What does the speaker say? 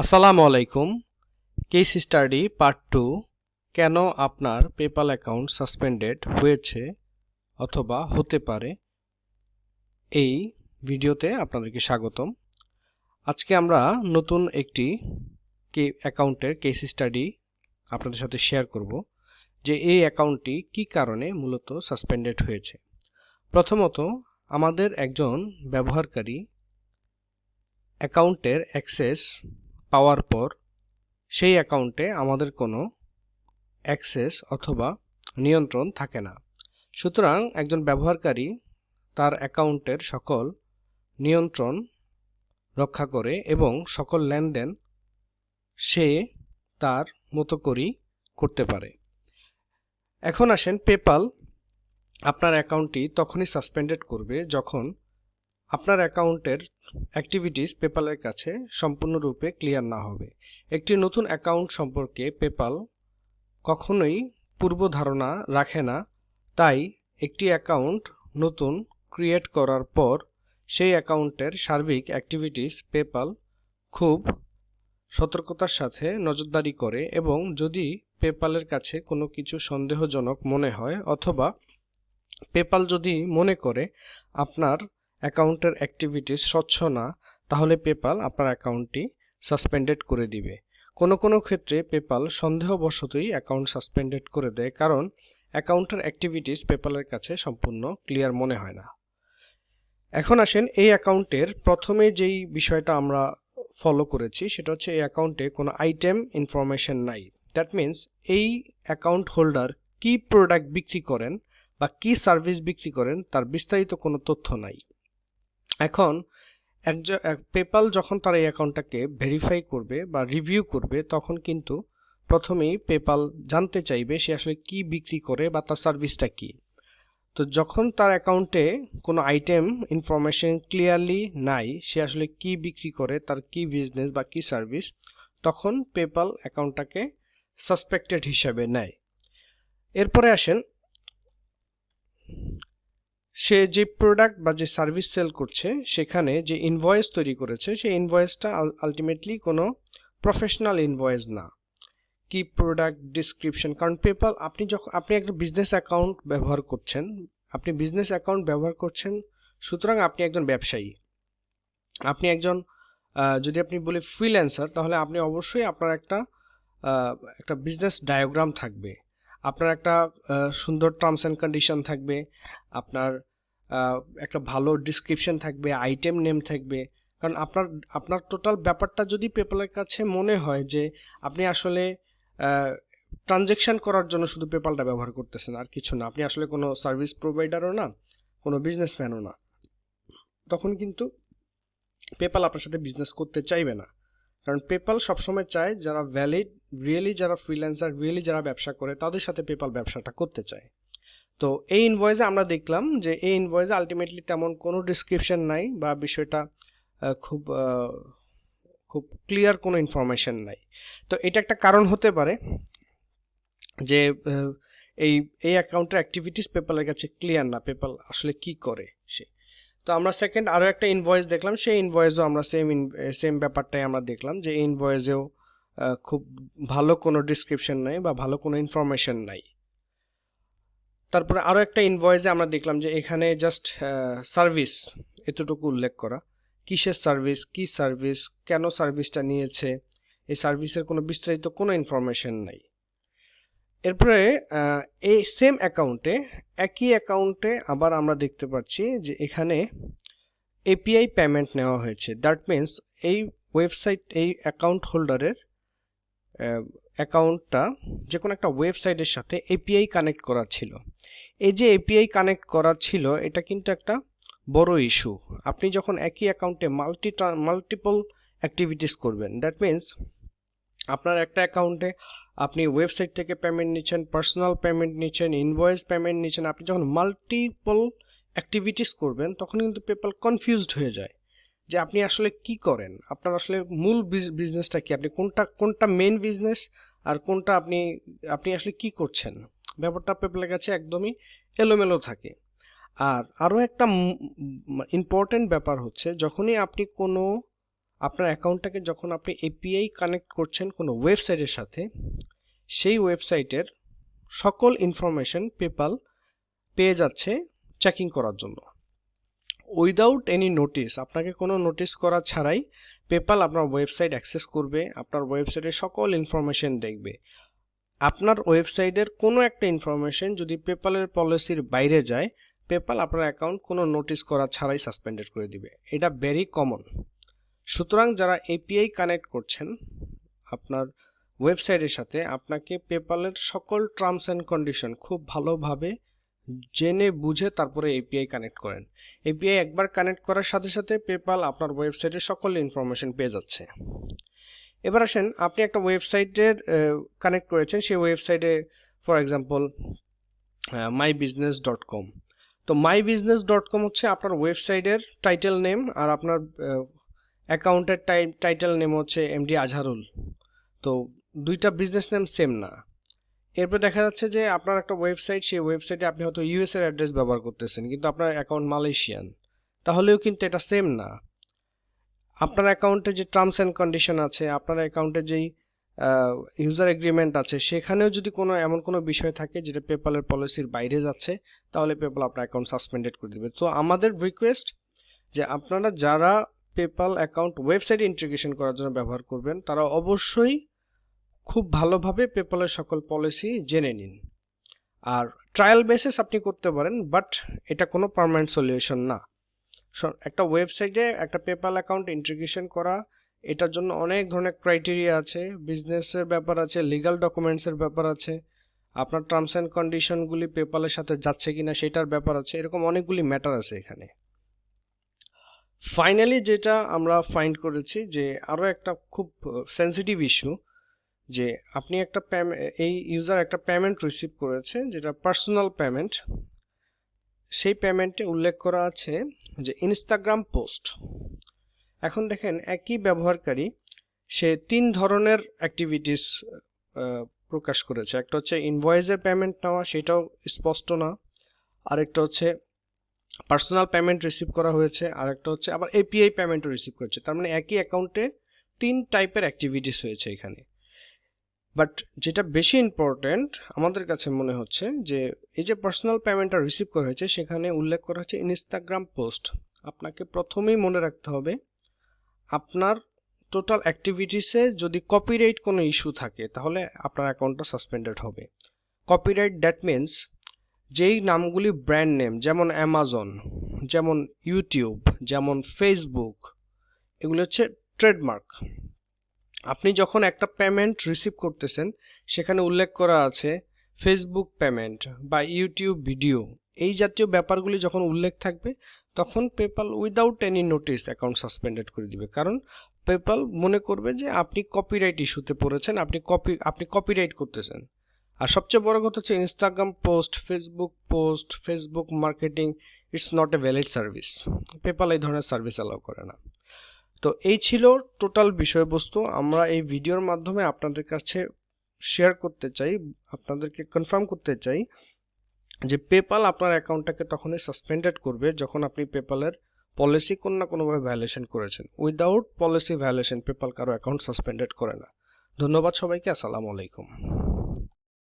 আসসালামু আলাইকুম। Case study part two কেন আপনার পেপাল অ্যাকাউন্ট সাসপেন্ডেড হয়েছে অথবা হতে পারে? এই ভিডিওতে আপনাদেরকে স্বাগতম। আজকে আমরা নতুন একটি কে, অ্যাকাউন্টের কেস স্টাডি আপনাদের সাথে শেয়ার করব, যে এই অ্যাকাউন্টটি কি কারণে মূলত সাসপেন্ডেড হয়েছে। প্রথমত, আমাদের একজন ব্যবহারকারী অ্যাকাউন্টের অ্যাক্সেস পাওয়ার পর সেই অ্যাকাউন্টে আমাদের কোনো অ্যাক্সেস অথবা নিয়ন্ত্রণ থাকে না। সুতরাং একজন ব্যবহারকারী তার অ্যাকাউন্টের সকল নিয়ন্ত্রণ রক্ষা করে এবং সকল লেনদেন সে তার মতো করেই করতে পারে। এখন আসেন পেপাল আপনার অ্যাকাউন্টটি তখনই সাসপেন্ডেড করবে যখন আপনার অ্যাকাউন্টের অ্যাক্টিভিটিস পেপালের কাছে সম্পূর্ণরূপে ক্লিয়ার না হবে। একটি নতুন অ্যাকাউন্ট সম্পর্কে পেপাল কখনোই পূর্ব ধারণা রাখে না, তাই একটি অ্যাকাউন্ট নতুন ক্রিয়েট করার পর সেই অ্যাকাউন্টের সার্বিক অ্যাক্টিভিটিস পেপাল খুব সতর্কতার সাথে নজরদারি করে এবং যদি পেপালের কাছে কোনো কিছু সন্দেহজনক মনে হয় অথবা পেপাল যদি মনে করে আপনার অ্যাকাউন্টের অ্যাক্টিভিটিস স্বচ্ছ না, তাহলে পেপাল আপনার অ্যাকাউন্টটি সাসপেন্ডেড করে দিবে। কোনো কোনো ক্ষেত্রে পেপাল সন্দেহবশতই অ্যাকাউন্ট সাসপেন্ডেড করে দেয়, কারণ অ্যাকাউন্টের অ্যাক্টিভিটিস পেপালের কাছে সম্পূর্ণ ক্লিয়ার মনে হয় না। এখন আসেন এই অ্যাকাউন্টের প্রথমে যেই বিষয়টা আমরা ফলো করেছি, সেটা হচ্ছে এই অ্যাকাউন্টে কোনো আইটেম ইনফরমেশন নাই। দ্যাট মিন্স এই অ্যাকাউন্ট হোল্ডার কি প্রোডাক্ট বিক্রি করেন বা কি সার্ভিস বিক্রি করেন, তার বিস্তারিত কোনো তথ্য নাই। এখন একজন পেপাল যখন তার এই অ্যাকাউন্টটাকে ভেরিফাই করবে বা রিভিউ করবে, তখন কিন্তু প্রথমেই পেপাল জানতে চাইবে সে আসলে কি বিক্রি করে বা তার সার্ভিসটা কি। তো যখন তার অ্যাকাউন্টে কোনো আইটেম ইনফরমেশন ক্লিয়ারলি নাই, সে আসলে কি বিক্রি করে, তার কি বিজনেস বা কি সার্ভিস তখন পেপাল অ্যাকাউন্টটাকে সাসপেক্টেড হিসাবে নেয়। এরপরে আসেন সে যে প্রোডাক্ট বা যে সার্ভিস সেল করছে, সেখানে যে ইনভয়েস তৈরি করেছে, সেই ইনভয়েসটা আলটিমেটলি কোনো প্রফেশনাল ইনভয়েস না। কি প্রোডাক্ট ডিসক্রিপশন কারণ পেপাল আপনি যখন আপনি একটা বিজনেস অ্যাকাউন্ট ব্যবহার করছেন, আপনি বিজনেস অ্যাকাউন্ট ব্যবহার করছেন, সুতরাং আপনি একজন ব্যবসায়ী। আপনি একজন যদি আপনি বলি ফ্রিল্যান্সার তাহলে আপনি অবশ্যই আপনার একটা একটা বিজনেস ডায়াগ্রাম থাকবে। আপনার একটা সুন্দর টার্মস অ্যান্ড কন্ডিশন থাকবে, আপনার একটা ভালো ডিসক্রিপশন থাকবে আইটেম নেম থাকবে। কারণ আপনার আপনার টোটাল ব্যাপারটা যদি পেপালের কাছে মনে হয় যে আপনি আসলে ট্রানজেকশন করার জন্য শুধু পেপালটা ব্যবহার করতেছেন, আর কিছু না। আপনি আসলে কোনো সার্ভিস প্রোভাইডারও না, কোনো বিজনেসম্যানও না। তখন কিন্তু পেপাল আপনার সাথে বিজনেস করতে চাইবে না। কারণ পেপাল সবসময় চায় যারা ভ্যালিড রিয়েলি যারা ফ্রিল্যান্সার রিয়েলি যারা ব্যবসা করে, তাদের সাথে পেপাল ব্যবসাটা করতে চায়। তো এই ইনভয়েসে আমরা দেখলাম যে এই ইনভয়েসে আলটিমেটলি তেমন কোনো ডিসক্রিপশন নাই বা বিষয়টা খুব খুব ক্লিয়ার কোনো ইনফরমেশন নাই। তো এটা একটা কারণ হতে পারে যে এই এই অ্যাকাউন্টের অ্যাক্টিভিটিস পেপালের কাছে ক্লিয়ার না পেপাল আসলে কি করে সে। তো আমরা সেকেন্ড আরও একটা ইনভয়েস দেখলাম, সেই ইনভয়েসও আমরা সেম সেম ব্যাপারটাই আমরা দেখলাম যে ইনভয়েসেও খুব ভালো কোনো ডিসক্রিপশন নাই বা ভালো কোনো ইনফরমেশন নাই। তারপরে আরও একটা ইনভয়েসে আমরা দেখলাম যে এখানে জাস্ট সার্ভিস এতটুকু উল্লেখ করা। কিসের সার্ভিস কি সার্ভিস কেন সার্ভিসটা নিয়েছে? এই সার্ভিসের কোনো বিস্তারিত কোনো ইনফরমেশন নাই। এরপরে এই সেম অ্যাকাউন্টে একই অ্যাকাউন্টে আবার আমরা দেখতে পাচ্ছি যে এখানে এপিআই পেমেন্ট নেওয়া হয়েছে। দ্যাট মিন্স এই ওয়েবসাইট এই অ্যাকাউন্ট হোল্ডারের অ্যাকাউন্টটা যে কোনো একটা ওয়েবসাইটের সাথে এপিআই কানেক্ট করা ছিল। এই যে এপিআই কানেক্ট করা ছিল, এটা কিন্তু একটা বড় ইস্যু আপনি যখন একই অ্যাকাউন্টে মাল্টি মাল্টিপল অ্যাক্টিভিটিস করবেন দ্যাট মিন্স আপনার একটা অ্যাকাউন্টে আপনি ওয়েবসাইট থেকে পেমেন্ট নিচ্ছেন পার্সোনাল পেমেন্ট নিচ্ছেন ইনভয়েস পেমেন্ট নিচ্ছেন, আপনি যখন মাল্টিপল অ্যাক্টিভিটিস করবেন, তখন কিন্তু পেপাল কনফিউজড হয়ে যায় যে আপনি আসলে কি করেন? আপনার আসলে মূল বিজনেসটা কি? আপনি কোনটা কোনটা মেন বিজনেস আর কোনটা আপনি আপনি আসলে কি করছেন? ব্যাপারটা পেপালের কাছে একদমই এলোমেলো থাকে। আর আরও একটা ইম্পর্টেন্ট ব্যাপার হচ্ছে, যখনই আপনি কোনো আপনার অ্যাকাউন্টটাকে যখন আপনি এপিআই কানেক্ট করছেন কোনো ওয়েবসাইটের সাথে, সেই ওয়েবসাইটের সকল ইনফরমেশন পেপাল পেয়ে যাচ্ছে চেকিং করার জন্য। উইদাউট এনি নোটিস আপনাকে কোনো নোটিস করা ছাড়াই পেপাল আপনার ওয়েবসাইট অ্যাক্সেস করবে, আপনার ওয়েবসাইটের সকল ইনফরমেশন দেখবে। আপনার ওয়েবসাইটের কোনো একটা ইনফরমেশন যদি পেপালের পলিসির বাইরে যায় পেপাল আপনার অ্যাকাউন্ট কোনো নোটিস করা ছাড়াই সাসপেন্ডেড করে দিবে। এটা ভেরি কমন সুতরাং যারা এপিআই কানেক্ট করছেন, আপনার ওয়েবসাইটের সাথে, আপনাকে পেপালের সকল টার্মস অ্যান্ড কন্ডিশন খুব ভালোভাবে জেনে বুঝে তারপরে এপিআই কানেক্ট করেন। এপিআই একবার কানেক্ট করার সাথে সাথে পেপাল আপনার ওয়েবসাইটের সকল ইনফরমেশন পেয়ে যাচ্ছে। এবার আসেন, আপনি একটা ওয়েবসাইটের কানেক্ট করেছেন, সেই ওয়েবসাইটে for example my business dot com তো মাই বিজনেস ডট কম হচ্ছে আপনার ওয়েবসাইটের টাইটেল নেম আর আপনার অ্যাকাউন্টের টাইটেল নেম হচ্ছে এমডি আজহারুল তো দুইটা বিজনেস নেম সেম না। এরপর দেখা যাচ্ছে যে আপনার একটা ওয়েবসাইট সেই ওয়েবসাইটে আপনি হয়তো ইউএস এর অ্যাড্রেস ব্যবহার করতেছেন, কিন্তু আপনার অ্যাকাউন্ট মালয়েশিয়ান তাহলেও কিন্তু এটা সেম না। আপনার অ্যাকাউন্টে যে টার্মস অ্যান্ড কন্ডিশন আছে, আপনার অ্যাকাউন্টে যেই ইউজার এগ্রিমেন্ট আছে, সেখানেও যদি কোনো, এমন কোনো বিষয় থাকে যেটা পেপালের পলিসির বাইরে যাচ্ছে, তাহলে পেপাল আপনার অ্যাকাউন্ট সাসপেন্ডেড করে দেবে। তো আমাদের রিকোয়েস্ট যে আপনারা যারা পেপাল অ্যাকাউন্ট ওয়েবসাইট ইন্টিগ্রেশন করার জন্য ব্যবহার করবেন, তারা অবশ্যই খুব ভালোভাবে পেপালের সকল পলিসি জেনে নিন। আর ট্রায়াল বেসিস আপনি করতে পারেন, বাট এটা কোনো পারমানেন্ট সলিউশন না। একটা ওয়েবসাইটে একটা পেপাল অ্যাকাউন্ট ইন্টিগ্রেশন করা, এটার জন্য অনেক ধরনের ক্রাইটেরিয়া আছে, বিজনেসের ব্যাপার আছে, লিগাল ডকুমেন্টসের ব্যাপার আছে, আপনার টার্মস অ্যান্ড কন্ডিশনগুলি পেপালের সাথে যাচ্ছে কিনা সেটার ব্যাপার আছে, এরকম অনেকগুলি ম্যাটার আছে এখানে। ফাইনালি যেটা আমরা ফাইন্ড করেছি যে আরও একটা খুব সেন্সিটিভ ইস্যু যে আপনি একটা এই ইউজার একটা পেমেন্ট রিসিভ করেছে যেটা পার্সোনাল পেমেন্ট সেই পেমেন্টে উল্লেখ করা আছে যে ইনস্টাগ্রাম পোস্ট এখন দেখেন একই ব্যবহারকারী সে তিন ধরনের অ্যাক্টিভিটিস প্রকাশ করেছে। একটা হচ্ছে ইনভয়েসের পেমেন্ট নেওয়া, সেটাও স্পষ্ট না। আরেকটা হচ্ছে পার্সোনাল পেমেন্ট রিসিভ করা হয়েছে, আরেকটা হচ্ছে আবার এপিআই পেমেন্টও রিসিভ করেছে। তার মানে একই অ্যাকাউন্টে তিন টাইপের অ্যাক্টিভিটিস হয়েছে এখানে। বাট যেটা বেশি ইম্পর্ট্যান্ট আমাদের কাছে মনে হচ্ছে যে, এই যে পার্সোনাল পেমেন্টটা রিসিভ করা হয়েছে, সেখানে উল্লেখ করা হচ্ছে ইনস্টাগ্রাম পোস্ট আপনাকে প্রথমেই মনে রাখতে হবে, আপনার টোটাল অ্যাক্টিভিটিসে যদি কপিরাইট কোনো ইস্যু থাকে, তাহলে আপনার অ্যাকাউন্টটা সাসপেন্ডেড হবে। কপিরাইট দ্যাট মিন্স যেই নামগুলি ব্র্যান্ড নেম যেমন অ্যামাজন যেমন ইউটিউব যেমন ফেসবুক এগুলো হচ্ছে ট্রেডমার্ক আপনি যখন একটা পেমেন্ট রিসিভ করতেছেন, সেখানে উল্লেখ করা আছে ফেসবুক পেমেন্ট বা ইউটিউব ভিডিও এই জাতীয় ব্যাপারগুলি যখন উল্লেখ থাকবে, তখন PayPal without any notice account suspended করে দিবে। কারণ পেপাল মনে করবে যে আপনি কপিরাইট ইস্যুতে পড়েছেন, আপনি কপি আপনি কপিরাইট করতেছেন। আর সবচেয়ে বড় কথা হচ্ছে Instagram post Facebook post Facebook marketing it's not a valid service PayPal এই ধরনের সার্ভিস অ্যালাউ করে না। তো এই ছিল টোটাল বিষয়বস্তু। আমরা এই ভিডিওর মাধ্যমে আপনাদের কাছে শেয়ার করতে চাই, আপনাদেরকে কনফার্ম করতে চাই যে পেপাল আপনার অ্যাকাউন্টটাকে তখনই সাসপেন্ডেড করবে যখন আপনি পেপালের পলিসি কোন না কোনোভাবে ভায়োলেশন করেছেন। উইদাউট পলিসি ভায়োলেশন পেপাল কারও অ্যাকাউন্ট সাসপেন্ডেড করে না। ধন্যবাদ সবাইকে, আসসালামু আলাইকুম।